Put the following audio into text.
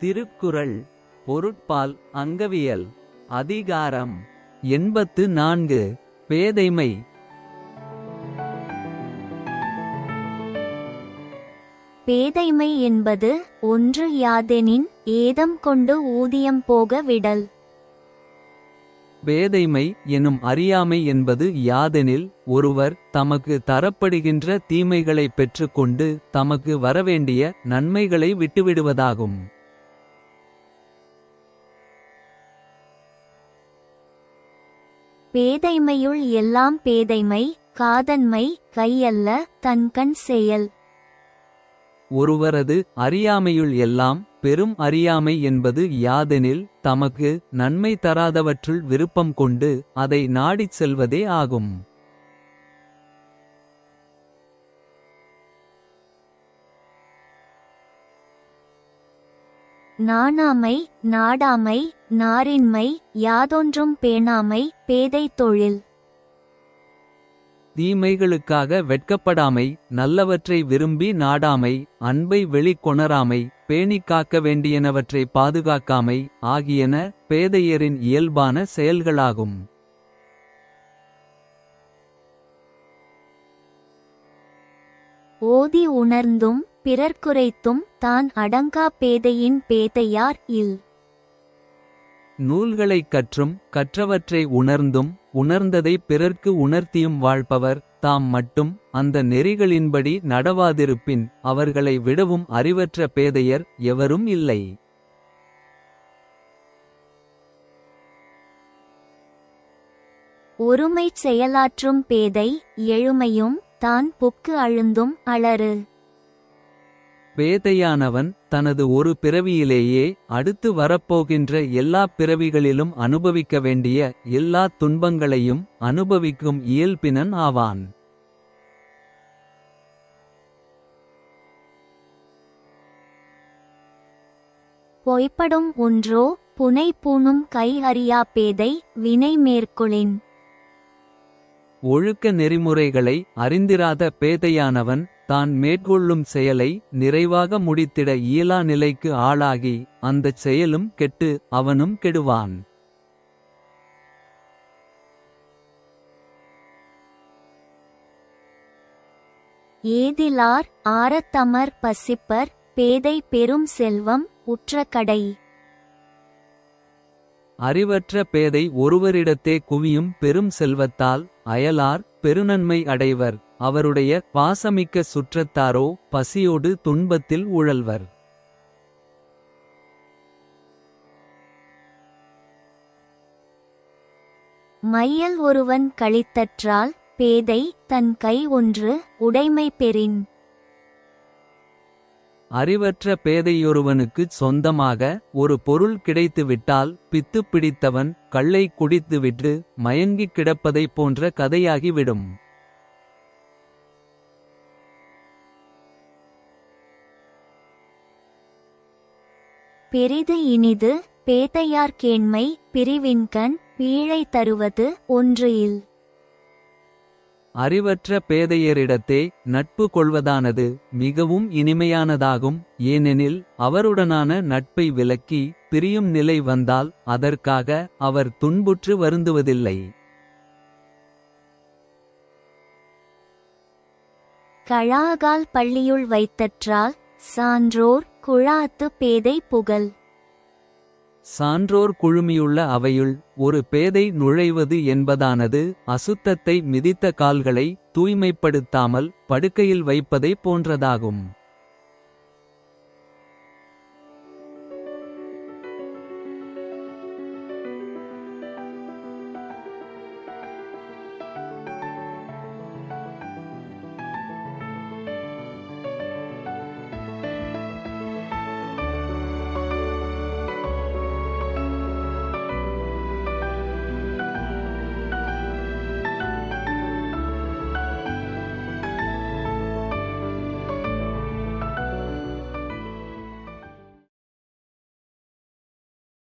திருக்குறள் பொருட்பால் அங்கவியல் அதிகாரம் எண்பத்து நான்கு பேதைமை. பேதைமை என்பது ஒன்று யாதெனின் ஏதம் கொண்டு ஊதியம் போக விடல். பேதைமை எனும் அறியாமை என்பது யாதெனில் ஒருவர் தமக்கு தரப்படுகின்ற தீமைகளை பெற்றுக்கொண்டு தமக்கு வரவேண்டிய நன்மைகளை விட்டுவிடுவதாகும். பேதைமையுள் எல்லாம் பேதைமை காதன்மை கையல்ல தன்கண் செயல். ஒருவரது அறியாமையுள் எல்லாம் பெரும் அறியாமை என்பது யாதெனில் தமக்கு நன்மை தராதவற்றுள் விருப்பம் கொண்டு அதை நாடிச் செல்வதே ஆகும். நாணாமை நாடாமை நாரின்மை யாதொன்றும் பேணாமை பேதை தொழில். தீமைகளுக்காக வெட்கப்படாமை நல்லவற்றை விரும்பி நாடாமை அன்பை வெளிக்கொணராமை பேணிக் காக்க வேண்டியனவற்றை பாதுகாக்காமை ஆகியன பேதையரின் இயல்பான செயல்களாகும். ஓதி உணர்ந்தும் பிறர்க்குரைத்தும் தான் அடங்கா பேதையின் பேதையார் இல். நூல்களைக் கற்றும் கற்றவற்றை உணர்ந்தும் உணர்ந்ததை பிறர்க்கு உணர்த்தியும் வாழ்பவர் தாம் மட்டும் அந்த நெறிகளின்படி நடவாதிருப்பின் அவர்களை விடவும் அறிவற்ற பேதையர் எவரும் இல்லை. ஒருமைச் செயலாற்றும் பேதை எழுமையும் தான் புக்கு அழுந்தும் அலறு. பேதையானவன் தனது ஒரு பிறவியிலேயே அடுத்து வரப்போகின்ற எல்லா பிறவிகளிலும் அனுபவிக்க வேண்டிய எல்லா துன்பங்களையும் அனுபவிக்கும் இயல்பினன் ஆவான். பொய்ப்படும் ஒன்றோ புனை பூணும் கை அறியா பேதை வினை மேற்கொளின். ஒழுக்க நெறிமுறைகளை அறிந்திராத பேதையானவன் தான் மேற்கொள்ளும் செயலை நிறைவாக முடித்திட இயலா நிலைக்கு ஆளாகி அந்தச் செயலும் கெட்டு அவனும் கெடுவான். ஏதிலார் ஆரத்தமர் பசிப்பர் பேதை பெரும் செல்வம் உற்ற கடை. அறிவற்ற பேதை ஒருவரிடத்தே குவியும் பெரும் செல்வத்தால் அயலார் பெருநன்மை அடைவர். அவருடைய பாசமிக்க சுற்றத்தாரோ பசியோடு துன்பத்தில் உழல்வர் மையல் ஒருவன் கழித்தற்றால் பேதை தன் கை ஒன்று உடைமை பெறின். அறிவற்ற பேதையொருவனுக்குச் சொந்தமாக ஒரு பொருள் கிடைத்துவிட்டால் பித்து பிடித்தவன் கள்ளை குடித்துவிட்டு மயங்கிக் கிடப்பதைப் போன்ற கதையாகிவிடும். பெரிது இனிது பேதையார் கேண்மை பிரிவின்கண் பீழை தருவது ஒன்று இல் அறிவற்ற பேதையரிடத்தே நட்பு கொள்வதானது மிகவும் இனிமையானதாகும். ஏனெனில் அவருடனான நட்பை விலக்கி பிரியும் நிலை வந்தால் அதற்காக அவர் துன்புற்று வருந்துவதில்லை. கழாகால் பள்ளியுள் வைத்தற்றால் சான்றோர் குழாத்து பேதை புகழ். சான்றோர் குழுமியுள்ள அவையுள் ஒரு பேதை நுழைவது என்பதானது அசுத்தத்தை மிதித்த கால்களை தூய்மைப்படுத்தாமல் படுக்கையில் வைப்பதை போன்றதாகும்.